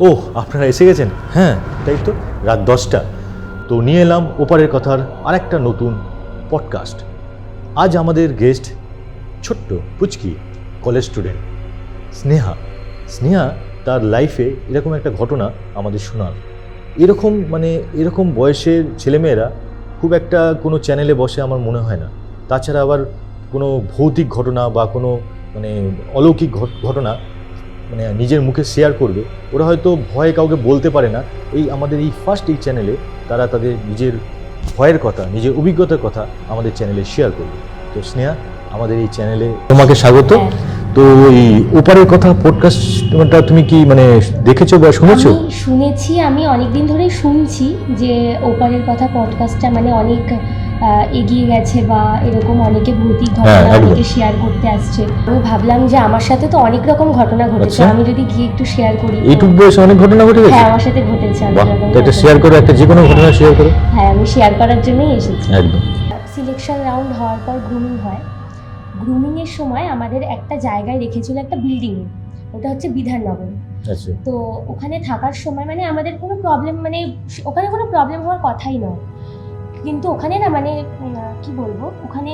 ও আপনারা এসে গেছেন? হ্যাঁ তাই তো। রাত দশটা। তো নিয়ে এলাম ওপারের কথার আরেকটা নতুন পডকাস্ট আজ আমাদের গেস্ট ছোট্ট, পুচকি কলেজ স্টুডেন্ট স্নেহা। স্নেহা তার লাইফে এরকম একটা ঘটনা আমাদের শোনাল। এরকম মানে এরকম বয়সের ছেলেমেয়েরা খুব একটা কোনো চ্যানেলে বসে আমার মনে হয় না। তাছাড়া আবার কোনো ভৌতিক ঘটনা বা কোনো মানে অলৌকিক ঘট- ঘটনা মানে নিজের মুখে শেয়ার করবে ওরা হয়তো ভয়ে কাউকে বলতে পারে না। এই আমাদের এই ফার্স্ট এই চ্যানেলে তারা তাদের নিজের ভয়ের কথা নিজের অভিজ্ঞতার কথা আমাদের চ্যানেলে শেয়ার করবে। তো স্নেহা আমাদের এই চ্যানেলে তোমাকে স্বাগত। তো এই ওপারের কথা পডকাস্টটা তুমি কি মানে দেখেছ বা শুনেছো? শুনেছি আমি অনেকদিন ধরেই শুনছি যে ওপারের কথা পডকাস্টটা মানে অনেক এগিয়ে গেছে বা এরকম অনেকে ভৌতিক হ্যাঁ, ঘটনা অনেকে শেয়ার করতে আসছে। আমি ভাবলাম যে আমার সাথে তো অনেক রকম ঘটনা ঘটেছে। আচ্ছা। আমি যদি গিয়ে একটু শেয়ার করি এইটুকু বয়সে অনেক ঘটনা ঘটে গেছে? হ্যাঁ আমার সাথে ঘটেছে একটা শেয়ার করো একটা যে কোনো ঘটনা শেয়ার করো। হ্যাঁ আমি শেয়ার করার জন্যই এসেছি। একদম। সিলেকশন রাউন্ড হওয়ার পর গ্রুমিং হয়। গ্রুমিংয়ের সময় আমাদের একটা জায়গায় রেখেছিল একটা বিল্ডিংয়ে ওটা হচ্ছে বিধাননগর। আচ্ছা। তো ওখানে থাকার সময় মানে আমাদের কোনো প্রবলেম মানে ওখানে কোনো প্রবলেম হওয়ার কথাই নয়। কিন্তু ওখানে না মানে কি বলব? ওখানে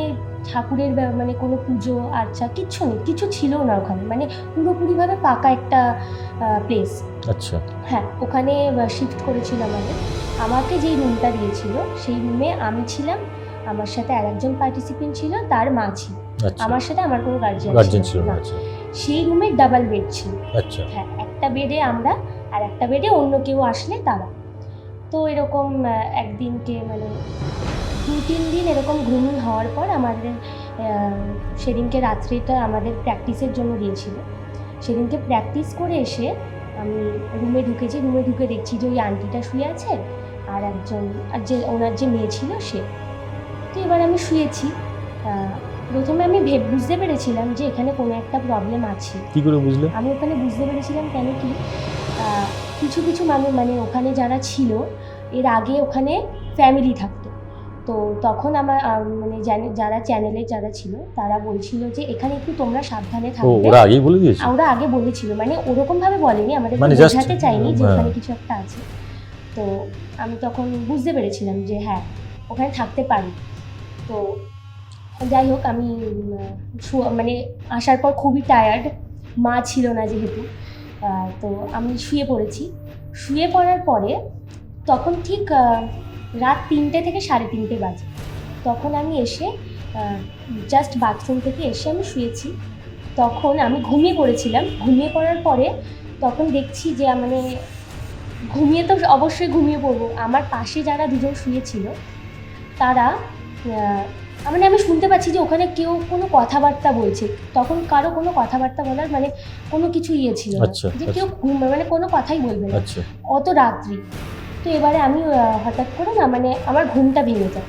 ঠাকুরের মানে কোনো পুজো আচ্ছা কিচ্ছু নেই কিছু ছিল না ওখানে। মানে পুরোপুরিভাবে পাকা একটা প্লেস আচ্ছা। হ্যাঁ ওখানে শিফট করেছিল আমাদের আমাকে যেই রুমটা দিয়েছিল সেই রুমে আমি ছিলাম আমার সাথে আর একজন পার্টিসিপেন্ট ছিল তার মা ছিল। আচ্ছা। আমার সাথে আমার কোনো গার্জিয়ান গার্জেন ছিল না। না আচ্ছা। সেই রুমে ডাবল বেড ছিল। আচ্ছা। হ্যাঁ একটা বেডে আমরা আর একটা বেডে অন্য কেউ আসলে তারা। তো এরকম একদিনকে মানে দু তিন দিন এরকম গ্রুমিং হওয়ার পর আমাদের সেদিনকে রাত্রিটা আমাদের প্র্যাকটিসের জন্য দিয়েছিল। সেদিনকে প্র্যাকটিস করে এসে আমি রুমে ঢুকেছি রুমে ঢুকে দেখছি যে ওই আন্টিটা শুয়ে আছে আর একজন আর যে ওনার যে মেয়ে ছিল সে। তো এবার আমি শুয়েছি। প্রথমে আমি ভেব বুঝতে পেরেছিলাম যে এখানে কোনো একটা প্রবলেম আছে। কি করে বুঝলে? আমি ওখানে বুঝতে পেরেছিলাম কেন কি কিছু কিছু মানুষ মানে ওখানে যারা ছিল এর আগে ওখানে ফ্যামিলি থাকতো। তো তখন আমার মানে যারা চ্যানেলে যারা ছিল তারা বলছিল যে এখানে একটু তোমরা সাবধানে থাকবে। ওরা আগেই বলে দিয়েছে? ওরা আগে বলেছিল মানে ওরকম ভাবে বলেনি আমাদের মানে বোঝাতে চাইনি যে হ্যাঁ। ওখানে কিছু একটা আছে। তো আমি তখন বুঝতে পেরেছিলাম যে হ্যাঁ ওখানে থাকতে পারি। তো যাই হোক আমি মানে আসার পর খুবই টায়ার্ড মা ছিল না যেহেতু। তো আমি শুয়ে পড়েছি। শুয়ে পড়ার পরে তখন ঠিক রাত তিনটে থেকে সাড়ে তিনটে বাজে। তখন আমি এসে জাস্ট বাথরুম থেকে এসে আমি শুয়েছি। তখন আমি ঘুমিয়ে পড়েছিলাম। ঘুমিয়ে পড়ার পরে তখন দেখছি যে মানে ঘুমিয়ে তো অবশ্যই ঘুমিয়ে পড়ব। আমার পাশে যারা দুজন শুয়েছিল, তারা মানে আমি শুনতে পাচ্ছি যে ওখানে কেউ কোনো কথাবার্তা বলছে। তখন কারও কোনো কথাবার্তা বলার মানে কোনো কিছু ইয়ে ছিল না। আচ্ছা, যে কেউ ঘুম- মানে কোনো কথাই বলবে না। আচ্ছা। অত রাত্রি। তো এবারে আমি হঠাৎ করে না মানে আমার ঘুমটা ভেঙে যায়।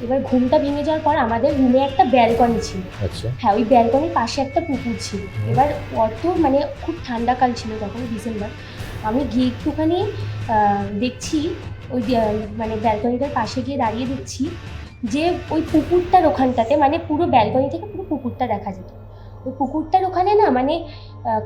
এবার ঘুমটা ভেঙে যাওয়ার পর আমাদের রুমে একটা ব্যালকনি ছিল। আচ্ছা। হ্যাঁ ওই ব্যালকনির পাশে একটা পুকুর ছিল। এবার অত মানে খুব ঠান্ডাকাল ছিল তখন ডিসেম্বর। আমি গিয়ে একটুখানি দেখছি ওই মানে ব্যালকনিটার পাশে গিয়ে দাঁড়িয়ে দেখছি যে ওই পুকুরটার ওখানটাতে মানে পুরো ব্যালকনি থেকে পুরো পুকুরটা দেখা যেত। ওই পুকুরটার ওখানে না মানে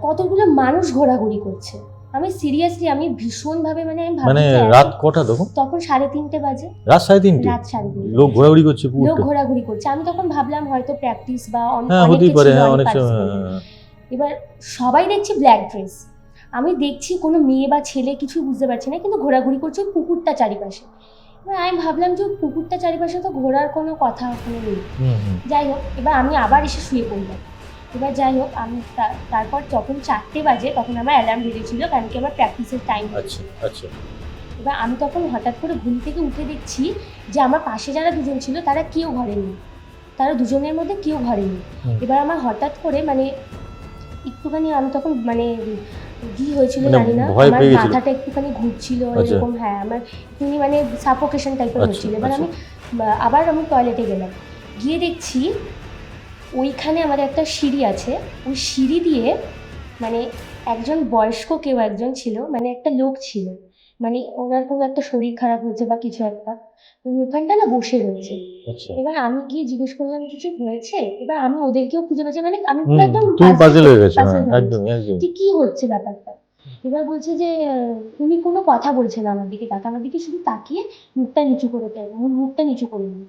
কতগুলো মানুষ ঘোরাঘুরি করছে। আমি সিরিয়াসলি আমি ভীষণভাবে মানে আমি মানে রাত কটা তখন? তখন সাড়ে তিনটে বাজে। রাত সাড়ে তিনটে? রাত সাড়ে তিনটে লোক ঘোরাঘুরি করছে লোক ঘোরাঘুরি করছে। আমি তখন ভাবলাম হয়তো প্র্যাকটিস বা হ্যাঁ অনেক। হ্যাঁ, হ্যাঁ। এবার সবাই দেখছি ব্ল্যাক ড্রেস আমি দেখছি কোনো মেয়ে বা ছেলে কিছু বুঝতে পারছি না কিন্তু ঘোরাঘুরি করছে ওই পুকুরটা চারিপাশে। আমি ভাবলাম যে পুকুরটা চারিপাশে তো ঘোরার কোনো কথা ওখানে নেই। যাই হোক এবার আমি আবার এসে শুয়ে পড়লাম। এবার যাই হোক আমি তারপর যখন চারটে বাজে তখন আমার অ্যালার্ম বেজেছিল কারণ কি আমার প্র্যাকটিসের টাইম আচ্ছা আচ্ছা। এবার আমি তখন হঠাৎ করে ঘুম থেকে উঠে দেখছি যে আমার পাশে যারা দুজন ছিল তারা কেউ ঘরে নেই। তারা দুজনের মধ্যে কেউ ঘরে নেই। এবার আমার হঠাৎ করে মানে একটুখানি আমি তখন মানে কি হয়েছিল মানে জানি না। আমার মাথাটা একটুখানি ঘুরছিল আচ্ছা। এরকম হ্যাঁ আমার একটুখানি মানে সাফোকেশন টাইপের হচ্ছিল এবার আচ্ছা। আমি আবার আমি টয়লেটে গেলাম। গিয়ে দেখছি ওইখানে আমাদের একটা সিঁড়ি আছে। ওই সিঁড়ি দিয়ে মানে একজন বয়স্ক কেউ একজন ছিল মানে একটা লোক ছিল। মানে ওনার কোনো একটা শরীর খারাপ হয়েছে বা কিছু একটা। ওখানটা না বসে রয়েছে। আচ্ছা। এবার আমি গিয়ে জিজ্ঞেস করলাম কিছু হয়েছে? এবার আমি ওদেরকেও খুঁজে পাচ্ছি মানে আমি পুরো একদম পাজল হয়ে গেছো puzzled একদম একদম। কি হচ্ছে ব্যাপারটা? এবার বলছে যে উনি কোনো কথা বলছে না আমার দিকে তাকে আমার দিকে শুধু তাকিয়ে মুখটা নিচু করে দেয় মুখ- মুখটা নিচু করে নিই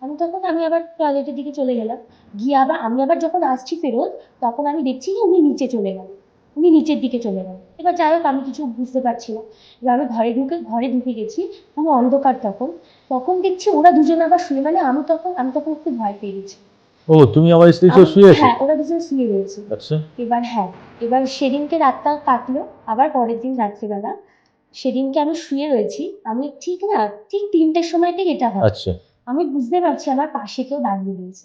আমি তখন আমি আবার টয়লেটের দিকে চলে গেলাম। গিয়ে আবার আমি আবার যখন আসছি ফেরত তখন আমি দেখছি যে উনি নিচে চলে গেল উনি নিচের দিকে চলে গেল। এবার যাই হোক আমি কিছু বুঝতে পারছি না। এবার আমি ঘরে ঢুকে ঘরে ঢুকে গেছি পুরো অন্ধকার তখন। তখন দেখছি ওরা দুজন আবার শুয়ে মানে আমি তখন আমি তখন একটু ভয় পেয়ে গেছি। ও তুমি আমার স্ত্রী তো শুয়ে আছো? হ্যাঁ ওরা দুজন শুয়ে রয়েছে। আচ্ছা। এবার হ্যাঁ এবার সেদিনকে রাতটা কাটলো আবার পরের দিন রাত্রিবেলা। সেদিনকে আমি শুয়ে রয়েছি আমি ঠিক না ঠিক তিনটের সময় ঠিক এটা হয়। আচ্ছা। আমি বুঝতে পারছি আমার পাশে কেউ দাঁড়িয়ে রয়েছে।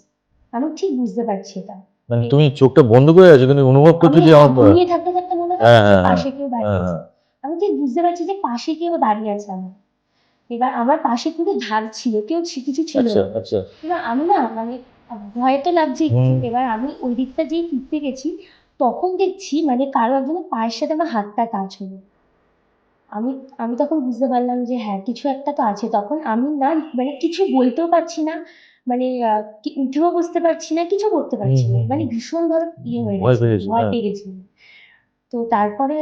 আমি ঠিক বুঝতে পারছি এটা। মানে তুমি চোখটা বন্ধ করে আছো কিন্তু অনুভব করছ যে আমার ঘুমিয়ে থাকতে থাকতে মনে হয় হ্যাঁ হ্যাঁ হ্যাঁ পাশে কেউ দাঁড়িয়ে আছে। আমি ঠিক বুঝতে পারছি যে পাশে কেউ দাঁড়িয়ে আছে আমার। এবার আমার পাশে কিন্তু ধার ছিল কেউ কিছু ছিল আচ্ছা। আচ্ছা। এবার আমি না মানে ভয় তো লাগছে এবার আমি ওই দিকটা যেই ফিরতে গেছি তখন দেখছি মানে কারও একজনের পায়ের সাথে আমার হাতটা টাচ হলো। আমি আমি তখন বুঝতে পারলাম যে হ্যাঁ কিছু একটা তো আছে। তখন আমি না মানে কিছু বলতেও পারছি না মানে উঠেও বসতে পারছি না কিছু করতে পারছি না। মানে ভীষণ ভীষণভাবে ইয়ে হয়ে গেছে ভয় হ্যাঁ। পেয়ে গেছি তো তারপরে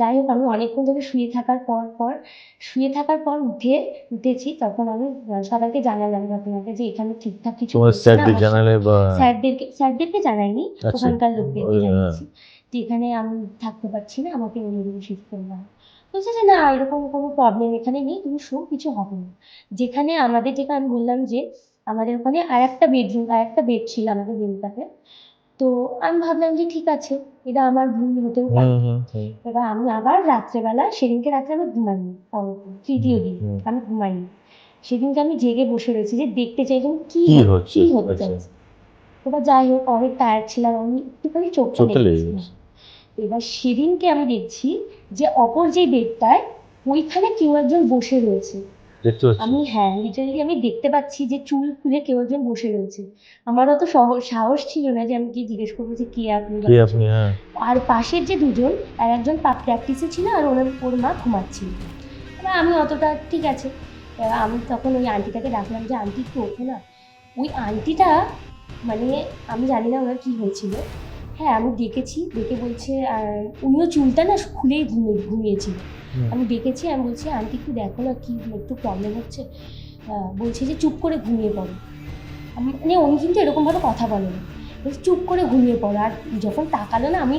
যাই হোক আমি অনেকক্ষণ ধরে শুয়ে থাকার পর পর শুয়ে থাকার পর উঠে উঠেছি। তখন আমি সবাইকে জানালাম আপনাকে যে এখানে ঠিকঠাক কিছু স্যারদের জানালে বা স্যারদেরকে স্যারদেরকে জানাইনি আচ্ছা। ওখানকার লোকদেরকে ওই, হ্যাঁ। জানিয়েছি যে এখানে আমি থাকতে পারছি না আমাকে অন্য রুমে শিফট করে দাও বলছে যে না এরকম কোনো প্রবলেম এখানে নেই তুমি শো কিছু হবে না। যেখানে আমাদের যেখানে আমি বললাম যে আমাদের ওখানে আর একটা বেডরুম আর একটা বেড ছিল আমাদের রুমটাতে তো আমি ভাবলাম যে ঠিক আছে এটা আমার ভুল হতেও পারে। এবার আমি আবার রাত্রেবেলা সেদিনকে রাত্রে আমি ঘুমাইনি তৃতীয় দিন আমি ঘুমাইনি। সেদিনকে আমি জেগে বসে রয়েছি যে দেখতে চাই যে কি কি হচ্ছে, হচ্ছে? কি হতে আচ্ছা। চাইছে এবার যাই হোক অনেক টায়ার্ড ছিলাম আমি একটুখানি চোখটা চোখটা লেগে এবার সেদিনকে আমি দেখছি যে অপর যে বেডটায় ওইখানে কেউ একজন বসে রয়েছে। দেখতে পাচ্ছি। আমি হ্যাঁ লিটারালি আমি দেখতে পাচ্ছি যে চুল খুলে কেউ একজন বসে রয়েছে। আমার অত সাহস ছিল না যে আমি কি জিজ্ঞেস করব যে কে আপনি কে আপনি হ্যাঁ। আর পাশের যে দুজন আর একজন প্র্যাকটিসে ছিল আর ওনার ওর মা ঘুমাচ্ছিল। আমি অতটা ঠিক আছে। আমি তখন ওই আন্টিটাকে ডাকলাম যে আন্টি একটু ওঠো না। ওই আন্টিটা মানে আমি জানি না ওনার কী হয়েছিল। হ্যাঁ আমি ডেকেছি ডেকে বলছে উনিও চুলটা না খুলেই ঘুমিয়ে ঘুমিয়েছিল। আমি ডেকেছি আমি বলছি আন্টি একটু দেখো না কি একটু প্রবলেম হচ্ছে। বলছে যে চুপ করে ঘুমিয়ে পড়ো। মানে উনি কিন্তু এরকমভাবে কথা বলে না বলছে চুপ করে ঘুমিয়ে পড়ো। আর যখন তাকালো না আমি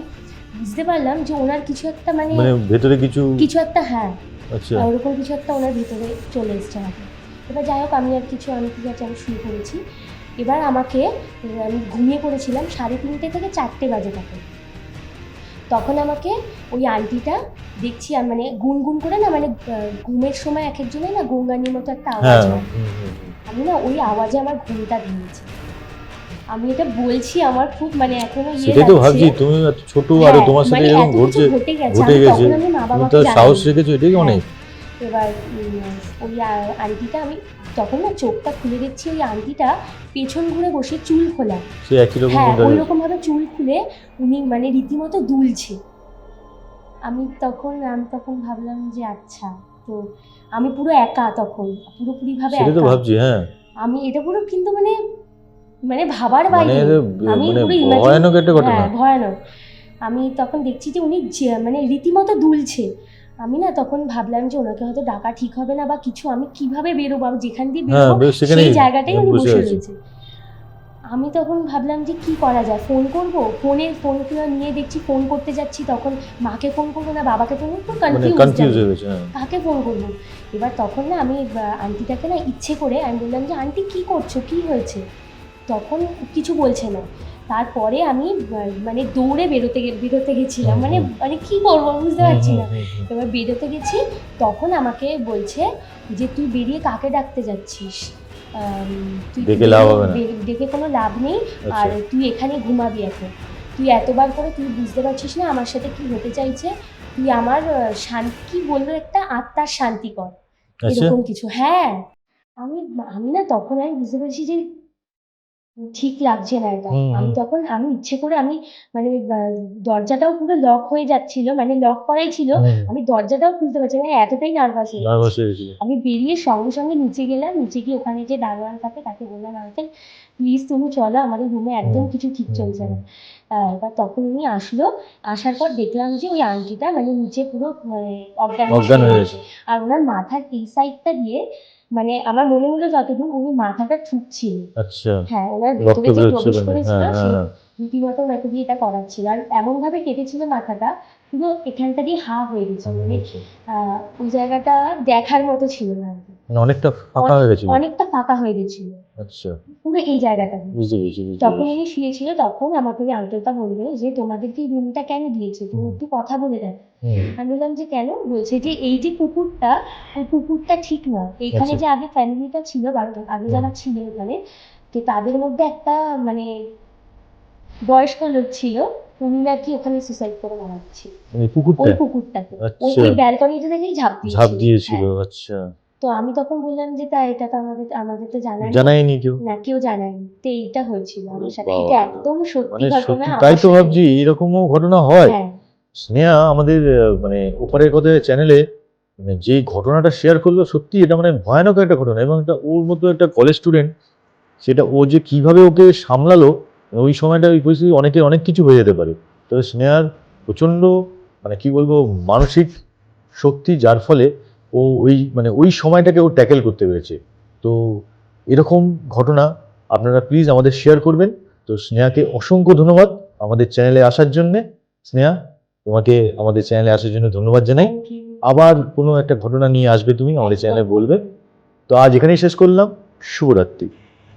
বুঝতে পারলাম যে ওনার কিছু একটা মানে মানে ভেতরে কিছু কিছু একটা হ্যাঁ। আচ্ছা। ওরকম কিছু একটা ওনার ভিতরে চলে এসছে হয়তো এবার যাই হোক আমি আর কিছু আমি ঠিক আছে আমি শুয়ে পড়েছি। এবার আমাকে আমি ঘুমিয়ে পড়েছিলাম সাড়ে তিনটে থেকে চারটে বাজে তখন। তখন আমাকে ওই আন্টিটা দেখছি আর মানে গুনগুন করে না মানে ঘুমের সময় এক একজনের না গুনগানির মতো একটা হ্যাঁ আওয়াজ হয় হুম। আমি না ওই আওয়াজে আমার ঘুমটা ভেঙেছে। আমি এটা বলছি আমার খুব মানে এখনও ইয়ে সেটাই তো ভাবছি তুমি এত ছোট আর হ্যাঁ, তোমার সাথে মানে এরকম ঘটছে ঘটে গেছে আমি মা বাবাকে সাহস রেখেছো এটাই হ্যাঁ। অনেক? এবার ওই আন্টিটা আমি তখন না চোখটা খুলে দেখছি ওই আন্টিটা পেছন ঘুরে বসে চুল খোলা। হ্যাঁ ওই রকম ভাবে চুল খুলে উনি মানে রীতিমতো দুলছে। আমি তখন আমি তখন ভাবলাম যে আচ্ছা তো আমি পুরো একা তখন পুরোপুরি ভাবে একা। ভাবছি হ্যাঁ। আমি এটা পুরো কিন্তু মানে মানে ভাবার মানে বাইরে আমি মানে পুরো ভয়ানক একটা ঘটনা। হ্যাঁ ভয়ানক। আমি তখন দেখছি যে উনি মানে রীতিমতো দুলছে। আমি না তখন ভাবলাম যে ওনাকে হয়তো ডাকা ঠিক হবে না বা কিছু আমি কীভাবে বেরোবো? আমি যেখান দিয়ে হ্যাঁ বেরোবো সেই জায়গাটাই উনি বসে। রয়েছে। আমি তখন ভাবলাম যে কি করা যায়? ফোন করব? ফোনের ফোন নিয়ে দেখছি ফোন করতে যাচ্ছি তখন মাকে ফোন করব না বাবাকে ফোন করব? মানে কনফিউজ হয়ে গেছে হ্যাঁ। কাকে ফোন করব? এবার তখন না আমি আন্টিটাকে না ইচ্ছে করে আমি বললাম যে আন্টি কি করছ? কি হয়েছে? তখন কিছু বলছে না। তারপরে আমি মানে দৌড়ে বেরোতে বেরোতে গেছিলাম। মানে মানে কি করব বুঝতে পারছি না। এবার বেরোতে গেছি তখন আমাকে বলছে যে তুই বেরিয়ে কাকে ডাকতে যাচ্ছিস? ডেকে লাভ হবে না। ডেকে কোনো লাভ নেই। আচ্ছা। আর তুই এখানে ঘুমাবি এখন। তুই এতবার করে তুই বুঝতে পারছিস না আমার সাথে কি হতে চাইছে? তুই আমার শান্তি কি বলল একটা আত্মার শান্তি কর। আচ্ছা। এরকম কিছু। হ্যাঁ। আমি আমি না তখন আমি বুঝতে পারছি যে ঠিক লাগছে না এটা হুম, আমি হুম। তখন আমি ইচ্ছে করে আমি মানে দরজাটাও পুরো লক হয়ে যাচ্ছিল মানে লক করাই ছিল। হুম, আমি দরজাটাও খুলতে পারছি না এতটাই নার্ভাস হয়ে হয়ে গেছি। আমি বেরিয়ে সঙ্গে সঙ্গে নিচে গেলাম নিচে গিয়ে ওখানে যে দারোয়ান থাকে তাকে বললাম আঙ্কেল প্লিজ তুমি চলো আমাদের রুমে একদম কিছু ঠিক হুম, চলছে না। এবার তখন উনি আসলো আসার পর দেখলাম যে ওই আন্টিটা মানে নিচে পুরো মানে অজ্ঞান হয়ে অজ্ঞান হয়ে গেছে। আর ওনার মাথার এই সাইডটা দিয়ে মানে আমার মনে হলো যতদিন উনি মাথাটা ঠুকছিল আচ্ছা হ্যাঁ ওনার ভেতরে যে প্রবেশ করেছিল সেই। রীতিমতো ওনাকে দিয়ে এটা করাচ্ছিল আর এমন ভাবে কেটেছিল মাথাটা পুরো এখানটা দিয়ে হা হয়ে গেছিল মানে আহ, ওই জায়গাটা দেখার মতো ছিল না আর কি। মানে অনেকটা ফাঁকা হয়ে গেছিল। অনেকটা ফাঁকা হয়ে গেছিল। আচ্ছা। পুরো এই জায়গাটা বুঝতে পেরেছি যখন উনি শুয়েছিল তখন আমাকে ওই আঙ্কেলটা বলল যে তোমাদেরকে এই রুমটা কেন দিয়েছে? তুমি একটু কথা বলে হুম, আমি বললাম যে কেন? বলছে যে এই যে কুকুরটা ওই কুকুরটা ঠিক না। এখানে আচ্ছা। যে আগে ফ্যামিলিটা ছিল আগে যারা ছিল এখানে তো তাদের মধ্যে একটা মানে বয়স্ক লোক ছিল উনি নাকি ওখানে সুসাইড করে মারা গেছিল মানে ওই পুকুরটা কুকুরটাকে ওই আচ্ছা। ওই ব্যালকনিটা থেকেই ঝাঁপ দিয়েছিল। ঝাঁপ দিয়েছিল হ্যাঁ। আচ্ছা। তো আমি তখন বললাম যে তা এটা তো আমাদের আমাদের তো জানা নেই। জানাইনি কেউ? না কেউ জানায়নি। তো এইটা হয়েছিল আমার সাথে। এটা একদম সত্যি মানে ঘটনা তাই তো। ভাবছি এরকমও ঘটনা হয়। হ্যাঁ। স্নেহা আমাদের মানে ওপারের কথা চ্যানেলে মানে যে ঘটনাটা শেয়ার করল সত্যি এটা মানে ভয়ানক একটা ঘটনা এবং এটা ওর মতো একটা কলেজ স্টুডেন্ট সেটা ও যে কীভাবে ওকে সামলালো ওই সময়টা ওই পরিস্থিতি অনেকে অনেক কিছু হয়ে যেতে পারে। তবে স্নেহার প্রচণ্ড মানে কি বলব মানসিক শক্তি যার ফলে ও ওই মানে ওই সময়টাকে ও ট্যাকেল করতে পেরেছে। তো এরকম ঘটনা আপনারা প্লিজ আমাদের শেয়ার করবেন। তো স্নেহাকে অসংখ্য ধন্যবাদ আমাদের চ্যানেলে আসার জন্যে। স্নেহা তোমাকে আমাদের চ্যানেলে আসার জন্য ধন্যবাদ জানাই। আবার কোনো একটা ঘটনা নিয়ে আসবে তুমি আমাদের চ্যানেলে বলবে। তো আজ এখানেই শেষ করলাম। শুভরাত্রি।